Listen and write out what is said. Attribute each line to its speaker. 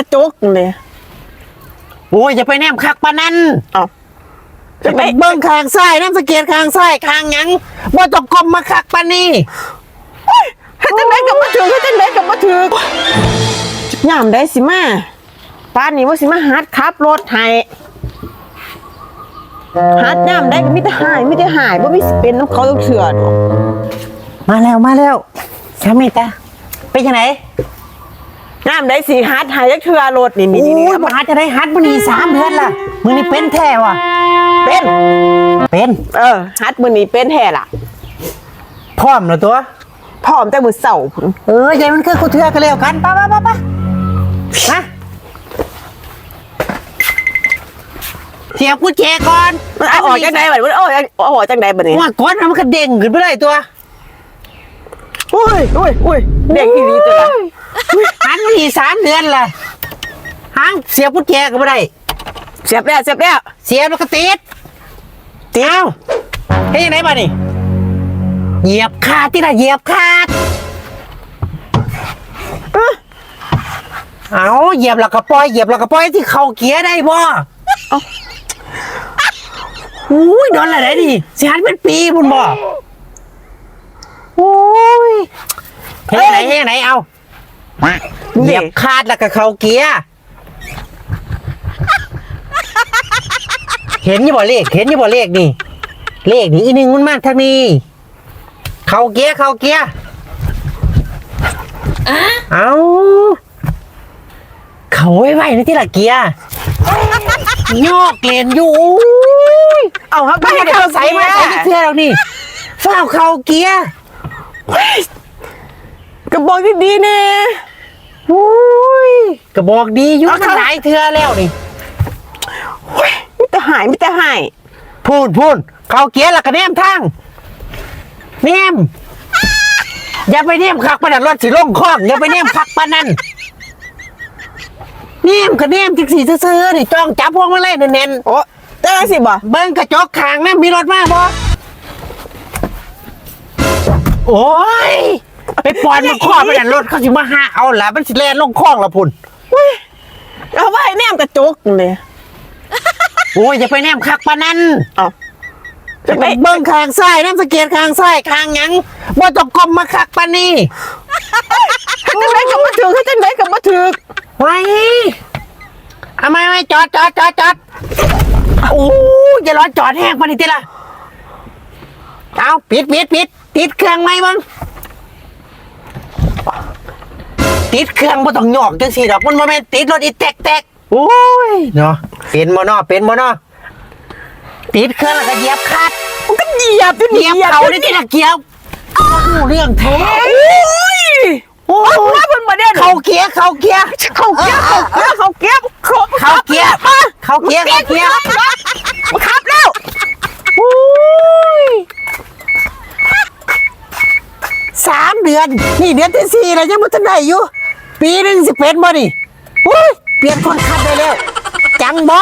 Speaker 1: กระจกเลย
Speaker 2: โอ้ยอย่าไปแนมคักปานนั้น
Speaker 1: เอ้า
Speaker 2: จะ
Speaker 1: จะ
Speaker 2: ไป
Speaker 1: ไป
Speaker 2: เบิ้งข้างซ้ายน้ำสะเก็ดข้างซ้ายข้างหยังบ่ต้องกลมมาคักปานนี้
Speaker 1: เฮ็ดจังไดกับบ่ถือเฮ็ดจังไดกับบ่ถือยามได้สิมาป้านนี้ว่าสิมาหัดขับรถให้หัดยามได้ก็มีแต่หายมีแต่หายบ่มีสิเป็นน้ำเขาเถื่อดอก
Speaker 2: มาแล้วมาแล้วสามีตาเป็นยังไง
Speaker 1: ยามได้สิหัดหายจักเถื่อรถนี่นี่
Speaker 2: โอ้
Speaker 1: นี่
Speaker 2: ยมาหาจะได้ฮัดมื้อนี้สามเดือนล่ะมื้อนี้เป็นแท้ว่ะ
Speaker 1: เป็น
Speaker 2: เป็น
Speaker 1: เออฮัดมือนี้เป็นแท้ล่ะ
Speaker 2: พร้อมแล้วตัว
Speaker 1: พร้อมแต่มือเสาพุ่น
Speaker 2: เออใจมันคือกูเทือกันแล้วกันไป้าป้าป้าป้าฮะเสียบกุญแจก่อน
Speaker 1: มันเอาออกจังไดบัดมันเอาออกเอาออกจังไดบัดนี้
Speaker 2: ว่ากดมันก็เด้งขึ้นไปเลยตัว
Speaker 1: อุ้ยอุ้ยอุ้ยเด็กอีหลีตัวละ
Speaker 2: หันมาอีกสามเดือนล่ะหางเสียบกุญแจก็ไม่ได้
Speaker 1: เสียบแล้วเสียบแล้ว
Speaker 2: เสียบแล้วก็ติดเตียวเฮ้ยยังไงบ้านี่เหยียบขาดที่ละเหยียบขาดเอาเหยียบแล้วก็ปล่อยเหยียบแล้วก็ปล่อยที่เข่าเกียร์ได้บ่อุ้ยโดนอะไรดิสิหันเป็นปีพุ่นบ่โอ้ยเฮ้ยไหนเฮ้ยไหนเอา เหยียบขาดแล้วก็เข่าเกียร์เห็นอยี่บ่เลข เห็นอยี่บ่เลขนี่ เลขนี่อีหนึ่งมันมากทางนี้เข่าเกียร์เข่าเกียร์เอาเขาไว้ไว้ในที่ละเกียร์ยอกเกลียนอยู่อุ้ย
Speaker 1: เอาครับ
Speaker 2: ไม่ให้เขาใส่มาใส่ที่เสื้อเรานี่ฝ้าวเข่าเกียร์
Speaker 1: กระบอกดีๆแน่
Speaker 2: อุ้ยกระบอกดีอยุ่
Speaker 1: เอา
Speaker 2: มัน
Speaker 1: เข้า
Speaker 2: หลายเทือแล้วนี่
Speaker 1: โอ้ยมีแต่หายมีแต่หาย
Speaker 2: พูดพูดเข่าเกียร์แล้วก็แนมทางแนมอย่าไปแนมคักปานนั้นรถสิลงคลองอย่าไปแนมคักปานนั้นแนมก็แนมจิกสีซื่อๆนี่จ้องจับพวงมาลัยแน่นๆ
Speaker 1: โอ้เจ้าสิบ่
Speaker 2: เบิ้งกระจกข้างนะมีรถมาบ่โอ้ย ไปปอนมันข้อไปแต่รถเขาสิมาหาเอาละมันสิแล่นลงคลองละพุ่น
Speaker 1: เอาไว้แนมกระจกเลย
Speaker 2: โอ้ยอย่าไปแนมคักปานนั้น
Speaker 1: เอา
Speaker 2: จะไปเบิ้งข้างซ้ายน้ำสะเก็ดข้างซ้ายข้างหยังบ่ต้องกลมมาคักปานนี้
Speaker 1: เฮ็ดจังไดกับบ่ถือเฮ็ดจังไดกับบ่ถือ
Speaker 2: ไว้เอาไม่ไม่จอดจอดจอดจอดโอ้ยอย่าร้อนจอดแห้งปานนี้ติล่ะเอาปิดปิดปิดติดเครื่องไหมมึง ติดเครื่องบ่ต้องหยอกจังสี่ดอกมันบ่แม่นติดรถอีแตกแตกโอ้ยเนาะเป็นบ่เนาะเป็นบ่เนาะติดเครื่องแล้วก็เหยียบคลัด
Speaker 1: มันก็เหยียบอยู่
Speaker 2: เหยียบเขาได้ที่ตะเกียบโอ้โหเรื่องแท้
Speaker 1: โอ้ย
Speaker 2: โอ้
Speaker 1: ว่าเพิ่นบ่ได้
Speaker 2: เขาเกียร์เขาเกียร์
Speaker 1: เขาเกียบเขาเกียบเขาเกียบ
Speaker 2: เขาเกียร์เขาเกียร์เขาเกียร์
Speaker 1: ขับแล้ว
Speaker 2: โอ้ยสามเดือน นี่เดือนที่สี่แล้วยังบ่ทันได้อยู่ ปีหนึ่งสิเป็นบ่นี่โอ้ยเปลี่ยนคนขับได้แล้ว จังบ่